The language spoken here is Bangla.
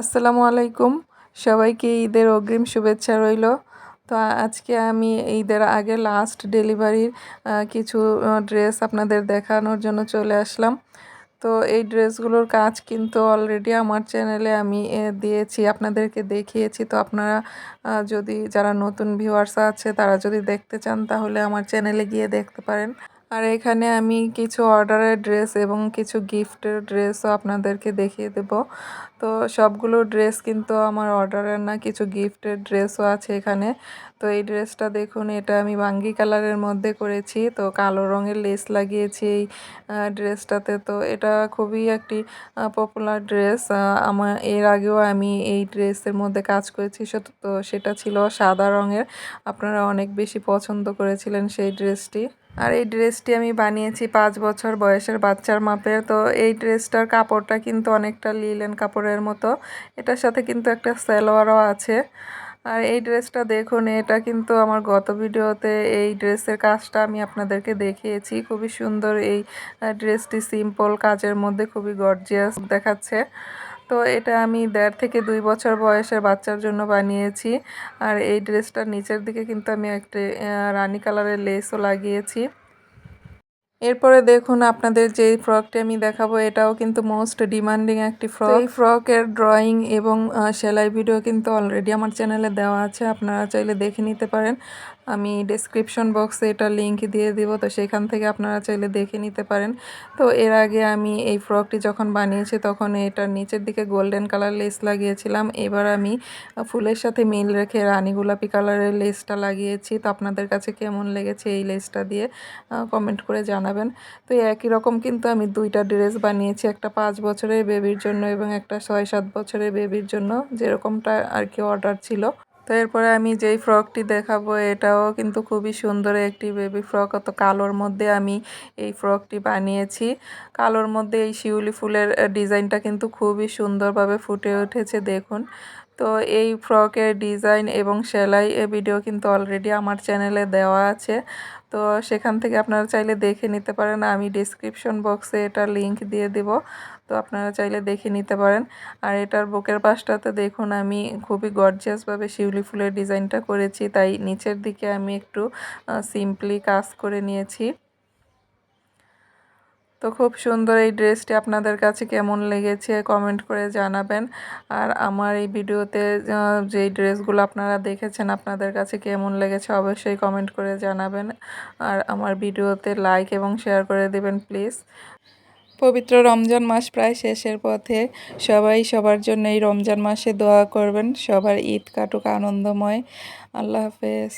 আসসালামু আলাইকুম। সবাইকে ঈদের অগ্রিম শুভেচ্ছা রইল। তো আজকে আমি ঈদের আগে লাস্ট ডেলিভারির কিছু ড্রেস আপনাদের দেখানোর জন্য চলে আসলাম। তো এই ড্রেসগুলোর কাজ কিন্তু অলরেডি আমার চ্যানেলে আমি দিয়েছি, আপনাদেরকে দেখিয়েছি। তো আপনারা যদি যারা নতুন ভিউয়ার্স আছে, তারা যদি দেখতে চান, তাহলে আমার চ্যানেলে গিয়ে দেখতে পারেন। আর এখানে আমি কিছু অর্ডারের ড্রেস এবং কিছু গিফটের ড্রেসও আপনাদেরকে দেখিয়ে দেব। তো সবগুলো ড্রেস কিন্তু আমার অর্ডারের না, কিছু গিফটের ড্রেসও আছে এখানে। তো এই ড্রেসটা দেখুন, এটা আমি বাঙ্গি কালারের মধ্যে করেছি, তো কালো রঙের লেস লাগিয়েছি এই ড্রেসটাতে। তো এটা খুবই একটি পপুলার ড্রেস আমার, এর আগেও আমি এই ড্রেসের মধ্যে কাজ করেছি তো সেটা ছিল সাদা রঙের। আপনারা অনেক বেশি পছন্দ করেছিলেন সেই ড্রেসটি। আর এই ড্রেসটি আমি বানিয়েছি পাঁচ বছর বয়সের বাচ্চার মাপের তো এই ড্রেসটার কাপড়টা কিন্তু অনেকটা লিলেন কাপড়ের মতো। এটার সাথে কিন্তু একটা সালোয়ারও আছে। আর এই ড্রেসটা দেখুন, এটা কিন্তু আমার গত ভিডিওতে এই ড্রেসের কাজটা আমি আপনাদেরকে দেখিয়েছি। খুবই সুন্দর এই ড্রেসটি সিম্পল, কাজের মধ্যে খুবই গর্জিয়াস দেখাচ্ছে। তো এটা আমি দেড় থেকে দুই বছর বয়সের বাচ্চার জন্য বানিয়েছি। আর এই ড্রেসটার নিচের দিকে কিন্তু আমি একটা রানি কালারের লেসও লাগিয়েছি। এরপরে দেখুন আপনাদের যে ফ্রকটি আমি দেখাবো এটাও কিন্তু মোস্ট ডিমান্ডিং একটি ফ্রক এই ফ্রকের ড্রয়িং এবং সেলাই ভিডিও কিন্তু অলরেডি আমার চ্যানেলে দেওয়া আছে আপনারা চাইলে দেখে নিতে পারেন। আমি ডেসক্রিপশন বক্সে এটা লিঙ্ক দিয়ে দিব তো সেখান থেকে আপনারা চাইলে দেখে নিতে পারেন। তো এর আগে আমি এই ফ্রকটি যখন বানিয়েছি তখন এটার নিচের দিকে গোল্ডেন কালার লেস লাগিয়েছিলাম। এবার আমি ফুলের সাথে মিল রেখে রানী গোলাপি কালারের লেসটা লাগিয়েছি। তো আপনাদের কাছে কেমন লেগেছে এই লেসটা দিয়ে কমেন্ট করে জানাবেন তো একই রকম কিন্তু আমি দুইটা ড্রেস বানিয়েছি, একটা পাঁচ বছরের বেবির জন্য এবং একটা ছয় সাত বছরের বেবির জন্য, যেরকমটা আর কি অর্ডার ছিল। তো এরপরে আমি যেই ফ্রকটি দেখাবো, এটাও কিন্তু খুবই সুন্দর একটি বেবি ফ্রক। অত কালোর মধ্যে আমি এই ফ্রকটি বানিয়েছি। কালোর মধ্যে এই শিউলি ফুলের ডিজাইনটা কিন্তু খুবই সুন্দরভাবে ফুটে উঠেছে, দেখুন। তো এই ফ্রকের ডিজাইন এবং সেলাই ভিডিও কিন্তু অলরেডি আমার চ্যানেলে দেওয়া আছে। তো সেখান থেকে আপনারা চাইলে দেখে নিতে পারেন। আমি ডিসক্রিপশন বক্সে এটা লিংক দিয়ে দিব। তো আপনারা চাইলে দেখে নিতে পারেন। আর এটার বুকের পাশটাতে দেখুন, আমি খুবই গর্জিয়াসভাবে শিউলি ফুলের ডিজাইনটা করেছি। তাই নিচের দিকে আমি একটু সিম্পলি কাজ করে নিয়েছি। তো খুব সুন্দর এই ড্রেসটি আপনাদের কাছে কেমন লেগেছে কমেন্ট করে জানাবেন। আর আমার এই ভিডিওতে যেই ড্রেসগুলো আপনারা দেখেছেন আপনাদের কাছে কেমন লেগেছে অবশ্যই কমেন্ট করে জানাবেন। আর আমার ভিডিওতে লাইক এবং শেয়ার করে দেবেন প্লিজ। পবিত্র রমজান মাস প্রায় শেষের পথে সবাই সবার জন্য এই রমজান মাসে দোয়া করবেন। সবার ঈদ কাটুক আনন্দময়। আল্লাহ হাফেজ।